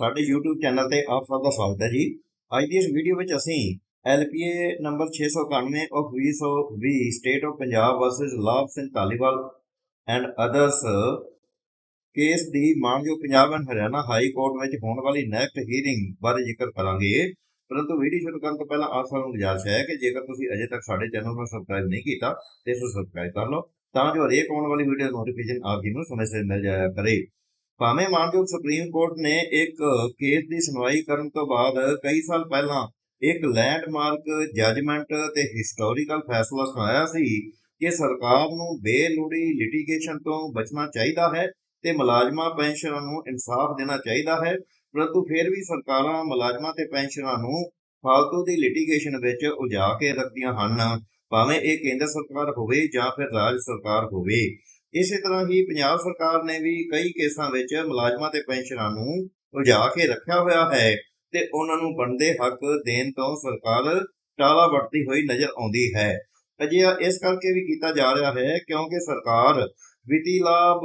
ਸਾਡੇ YouTube channel ਤੇ ਆਪ ਸਭ ਦਾ ਸਵਾਗਤ ਹੈ ਜੀ। ਅੱਜ ਦੀ ਇਸ ਵੀਡੀਓ ਵਿੱਚ ਅਸੀਂ LPA number 691 of 2020 state of Punjab versus Labh Singh Dhaliwal and others case ਦੀ ਮਾਨਯੋਗ Punjab and Haryana high court ਵਿੱਚ ਹੋਣ ਵਾਲੀ ਨੈਕਸਟ ਹੀਅਰਿੰਗ ਬਾਰੇ ਜ਼ਿਕਰ ਕਰਾਂਗੇ। ਪਰੰਤੂ ਵੀਡੀਓ ਸ਼ੁਰੂ ਕਰਨ ਤੋਂ ਪਹਿਲਾਂ ਆਪ ਸਭ ਨੂੰ ਗੁਜ਼ਾਰਿਸ਼ ਹੈ ਕਿ ਜੇਕਰ ਤੁਸੀਂ ਅਜੇ ਤੱਕ ਸਾਡੇ ਚੈਨਲ ਨੂੰ ਸਬਸਕ੍ਰਾਈਬ ਨਹੀਂ ਕੀਤਾ, ਤੇ ਇਸ ਨੂੰ ਸਬਸਕ੍ਰਾਈਬ ਕਰ ਲਓ, ਤਾਂ ਜੋ ਹਰੇਕ ਆਉਣ ਵਾਲੀ ਵੀਡੀਓ ਨੋਟੀਫਿਕੇਸ਼ਨ ਆਪ ਜੀ ਨੂੰ ਸਮੇਂ ਸਿਰ ਮਿਲ ਜਾਇਆ ਕਰੇ। ਭਾਵੇਂ ਮਾਨਯੋਗ ਸੁਪਰੀਮ ਕੋਰਟ ਨੇ ਇੱਕ ਕੇਸ ਦੀ ਸੁਣਵਾਈ ਕਰਨ ਤੋਂ ਬਾਅਦ ਕਈ ਸਾਲ ਪਹਿਲਾਂ ਇੱਕ ਲੈਂਡਮਾਰਕ ਜੱਜਮੈਂਟ ਤੇ ਹਿਸਟੋਰੀਕਲ ਫੈਸਲਾ ਸੁਣਾਇਆ ਸੀ ਕਿ ਸਰਕਾਰ ਨੂੰ ਬੇਲੋੜੀ ਲਿਟੀਗੇਸ਼ਨ ਤੋਂ ਬਚਣਾ ਚਾਹੀਦਾ ਹੈ ਤੇ ਮੁਲਾਜ਼ਮਾਂ ਪੈਨਸ਼ਨਰਾਂ ਨੂੰ ਇਨਸਾਫ ਦੇਣਾ ਚਾਹੀਦਾ ਹੈ, ਪਰੰਤੂ ਫਿਰ ਵੀ ਸਰਕਾਰਾਂ ਮੁਲਾਜ਼ਮਾਂ ਤੇ ਪੈਨਸ਼ਨਰਾਂ ਨੂੰ ਫਾਲਤੂ ਦੀ ਲਿਟੀਗੇਸ਼ਨ ਵਿੱਚ ਉਲਝਾ ਕੇ ਰੱਖਦੀਆਂ ਹਨ, ਭਾਵੇਂ ਇਹ ਕੇਂਦਰ ਸਰਕਾਰ ਹੋਵੇ ਜਾਂ ਫਿਰ ਰਾਜ ਸਰਕਾਰ ਹੋਵੇ। ਇਸੇ ਤਰ੍ਹਾਂ ਹੀ ਪੰਜਾਬ ਸਰਕਾਰ ਨੇ ਵੀ ਕਈ ਕੇਸਾਂ ਵਿੱਚ ਮੁਲਾਜ਼ਮਾਂ ਤੇ ਪੈਨਸ਼ਨਰਾਂ ਨੂੰ ਉਲਝਾ ਕੇ ਰੱਖਿਆ ਹੋਇਆ ਹੈ ਤੇ ਉਹਨਾਂ ਨੂੰ ਬਣਦੇ ਹੱਕ ਦੇਣ ਤੋਂ ਸਰਕਾਰ ਟਾਲਾ ਵਟਦੀ ਹੋਈ ਨਜ਼ਰ ਆਉਂਦੀ ਹੈ। ਅਜਿਹਾ ਇਸ ਕਰਕੇ ਵੀ ਕੀਤਾ ਜਾ ਰਿਹਾ ਹੈ ਕਿਉਂਕਿ ਸਰਕਾਰ ਵਿੱਤੀ ਲਾਭ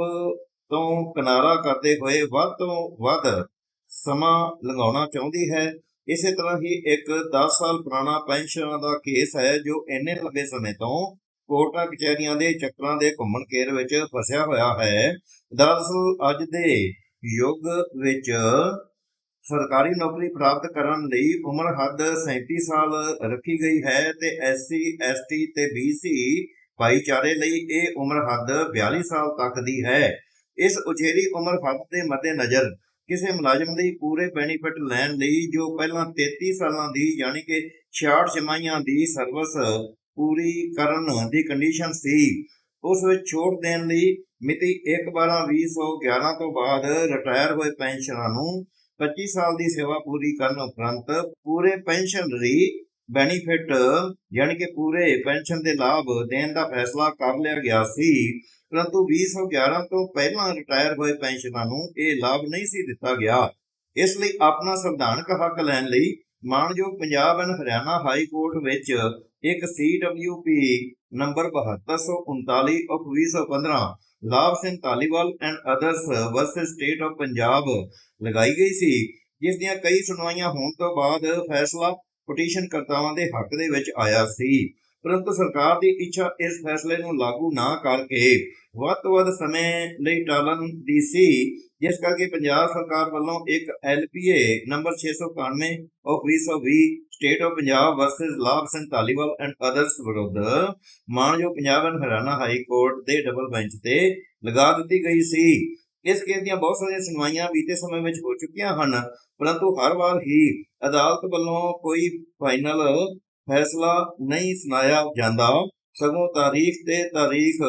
ਤੋਂ ਕਿਨਾਰਾ ਕਰਦੇ ਹੋਏ ਵੱਧ ਤੋਂ ਵੱਧ ਸਮਾਂ ਲੰਘਾਉਣਾ ਚਾਹੁੰਦੀ ਹੈ। ਇਸੇ ਤਰ੍ਹਾਂ ਹੀ ਇੱਕ 10 ਸਾਲ ਪੁਰਾਣਾ ਪੈਨਸ਼ਨਾਂ ਦਾ ਕੇਸ ਹੈ ਜੋ ਇੰਨੇ ਲੰਬੇ ਸਮੇਂ ਤੋਂ ਕੋਰਟਾਂ ਕਚਹਿਰੀਆਂ ਦੇ ਚੱਕਰਾਂ ਦੇ ਘੁੰਮਣ ਘੇਰ ਵਿੱਚ ਫਸਿਆ ਹੋਇਆ ਹੈ। ਦਰਅਸਲ ਅੱਜ ਦੇ ਯੁੱਗ ਵਿੱਚ ਸਰਕਾਰੀ ਨੌਕਰੀ ਪ੍ਰਾਪਤ ਕਰਨ ਲਈ ਉਮਰ ਹੱਦ 37 ਸਾਲ ਰੱਖੀ ਗਈ ਹੈ ਤੇ ਐਸਸੀ, ਐਸਟੀ ਤੇ ਬੀਸੀ ਭਾਈਚਾਰੇ ਲਈ ਇਹ ਉਮਰ ਹੱਦ 42 ਸਾਲ ਤੱਕ ਦੀ ਹੈ। ਇਸ ਉਚੇਰੀ ਉਮਰ ਹੱਦ ਦੇ ਮੱਦੇਨਜ਼ਰ ਕਿਸੇ ਮੁਲਾਜ਼ਮ ਲਈ ਪੂਰੇ ਬੈਨੀਫਿਟ ਲੈਣ ਲਈ ਜੋ ਪਹਿਲਾਂ 33 ਸਾਲਾਂ ਦੀ, ਯਾਨੀ ਕਿ 66 ਛਮਾਈਆਂ ਦੀ ਸਰਵਿਸ ਪੂਰੀ ਕਰਨ ਦੀ ਕੰਡੀਸ਼ਨ ਸੀ। ਉਸ ਵਿੱਚ ਛੋਟ ਦੇਣ ਲਈ ਮਿਤੀ 1/12/2011 ਤੋਂ ਬਾਅਦ ਰਿਟਾਇਰ ਹੋਏ ਪੈਨਸ਼ਨਰਾਂ ਨੂੰ 25 ਸਾਲ ਦੀ ਸੇਵਾ ਪੂਰੀ ਕਰਨ ਉਪਰੰਤ ਪੂਰੇ ਪੈਨਸ਼ਨਰੀ ਬੈਨੀਫਿਟ ਯਾਨੀ ਕਿ ਪੂਰੇ ਪੈਨਸ਼ਨ ਦੇ ਲਾਭ ਦੇਣ ਦਾ ਫੈਸਲਾ ਕਰ ਲਿਆ ਗਿਆ ਸੀ। ਪਰੰਤੂ 2011 ਤੋਂ ਪਹਿਲਾਂ ਰਿਟਾਇਰ ਹੋਏ ਪੈਨਸ਼ਨਰਾਂ ਨੂੰ ਇਹ ਲਾਭ ਨਹੀਂ ਸੀ ਦਿੱਤਾ ਗਿਆ। ਇਸ ਲਈ ਆਪਣਾ ਸੰਵਿਧਾਨਕ ਹੱਕ ਲੈਣ ਲਈ ਮਾਨਯੋਗ Punjab and Haryana high court ਵਿੱਚ ਇੱਕ CWP number 7239 of 2015 Labh Singh Dhaliwal and others versus state of Punjab ਲਗਾਈ ਗਈ ਸੀ, ਜਿਸ ਦੀਆਂ ਕਈ ਸੁਣਵਾਈਆਂ ਹੋਣ ਤੋਂ ਬਾਅਦ ਫੈਸਲਾ ਪਟੀਸ਼ਨ ਕਰਤਾਵਾਂ ਦੇ ਹੱਕ ਦੇ ਵਿੱਚ ਆਇਆ ਸੀ। ਪਰੰਤੂ ਸਰਕਾਰ ਦੀ ਇੱਛਾ ਇਸ ਫੈਸਲੇ ਨੂੰ ਲਾਗੂ ਨਾ ਕਰਕੇ ਵੱਧ ਤੋਂ ਵੱਧ ਸਮੇਂ ਲਈ ਟਾਲਣ ਦੀ ਸੀ, ਜਿਸ ਕਰਕੇ ਪੰਜਾਬ ਸਰਕਾਰ ਵੱਲੋਂ ਇੱਕ LPA number 691 of 2020 state of Punjab versus Labh Singh Dhaliwal and others ਵਿਰੁੱਧ ਮਾਨਯੋਗ Punjab and Haryana high court ਦੇ ਡਬਲ ਬੈਂਚ ਤੇ ਲਗਾ ਦਿੱਤੀ ਗਈ ਸੀ। ਇਸ ਕੇਸ ਦੀਆਂ ਬਹੁਤ ਸਾਰੀਆਂ ਸੁਣਵਾਈਆਂ ਬੀਤੇ ਸਮੇਂ ਵਿੱਚ ਹੋ ਚੁੱਕੀਆਂ ਹਨ, ਪਰੰਤੂ ਹਰ ਵਾਰ ਹੀ ਅਦਾਲਤ ਵੱਲੋਂ ਕੋਈ ਫਾਈਨਲ ਫੈਸਲਾ ਨਹੀਂ ਸੁਣਾਇਆ ਜਾਂਦਾ। ਸਗੋਂ ਤਾਰੀਖ ਤੇ ਤਾਰੀਖ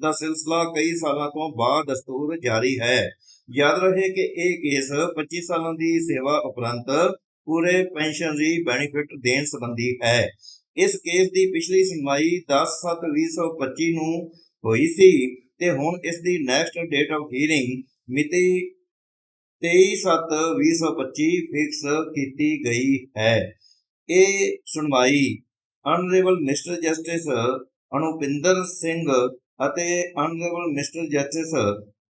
ਦਾ ਸਿਲਸਿਲਾ ਕਈ ਸਾਲਾਂ ਤੋਂ ਬਾਅਦ ਦਸਤੂਰ ਜਾਰੀ ਹੈ। ਯਾਦ ਰਹੇ ਕਿ ਇਹ ਕੇਸ 25 ਸਾਲਾਂ ਦੀ ਸੇਵਾ ਉਪਰੰਤ ਪੂਰੇ ਪੈਨਸ਼ਨਰੀ ਬੈਨੀਫਿਟ ਦੇਣ ਸੰਬੰਧੀ ਹੈ। ਇਸ ਕੇਸ ਦੀ ਪਿਛਲੀ ਸੁਣਵਾਈ 10/7/2025 ਨੂੰ ਹੋਈ ਸੀ ਤੇ ਹੁਣ ਇਸ ਦੀ ਨੈਕਸਟ ਡੇਟ ਆਫ ਹੀਅਰਿੰਗ ਮਿਤੀ 23/7/2025 ਫਿਕਸ ਕੀਤੀ ਗਈ ਹੈ। ਇਹ ਸੁਣਵਾਈ honourable mister justice Anupinder Singh ਅਤੇ honourable mister justice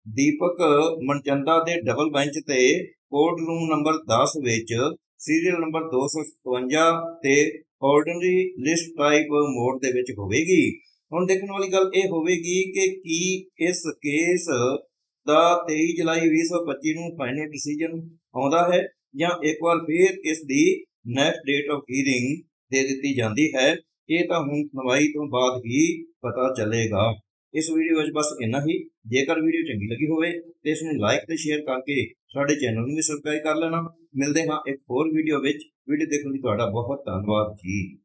Deepak Manchanda ਦੇ ਡਬਲ ਬੈਂਚ ਤੇ ਕੋਰਟ ਰੂਮ ਨੰਬਰ 10 ਵਿੱਚ ਸੀਰੀਅਲ ਨੰਬਰ 257 ਤੇ ਆਰਡੀਨਰੀ ਲਿਸਟ ਟਾਈਪ ਮੋਡ ਦੇ ਵਿੱਚ ਹੋਵੇਗੀ। ਹੁਣ ਦੇਖਣ ਵਾਲੀ ਗੱਲ ਇਹ ਹੋਵੇਗੀ ਕਿ ਕੀ ਇਸ ਕੇਸ ਦਾ 23 ਜੁਲਾਈ 2025 ਨੂੰ ਫਾਈਨਲ ਡਿਸੀਜਨ ਆਉਂਦਾ ਹੈ ਜਾਂ ਇੱਕ ਵਾਰ ਫੇਰ ਇਸ ਦੀ ਨੈਕਸਟ ਡੇਟ ਆਫ ਹੀਰਿੰਗ ਦੇ ਦਿੱਤੀ ਜਾਂਦੀ ਹੈ, ਇਹ ਤਾਂ ਹੁਣ ਸੁਣਵਾਈ ਤੋਂ ਬਾਅਦ ਹੀ ਪਤਾ ਚੱਲੇਗਾ। ਇਸ ਵੀਡੀਓ ਵਿੱਚ ਬਸ ਇੰਨਾ ਹੀ। ਜੇਕਰ ਵੀਡੀਓ ਚੰਗੀ ਲੱਗੀ ਹੋਵੇ ਤੇ ਇਸ ਨੂੰ ਲਾਈਕ ਤੇ ਸ਼ੇਅਰ ਕਰਕੇ ਸਾਡੇ ਚੈਨਲ ਨੂੰ ਵੀ ਸਬਸਕ੍ਰਾਈਬ ਕਰ ਲੈਣਾ। ਮਿਲਦੇ ਹਾਂ ਇੱਕ ਹੋਰ ਵੀਡੀਓ ਵਿੱਚ। ਵੀਡੀਓ ਦੇਖਣ ਲਈ ਤੁਹਾਡਾ ਬਹੁਤ ਧੰਨਵਾਦ ਜੀ।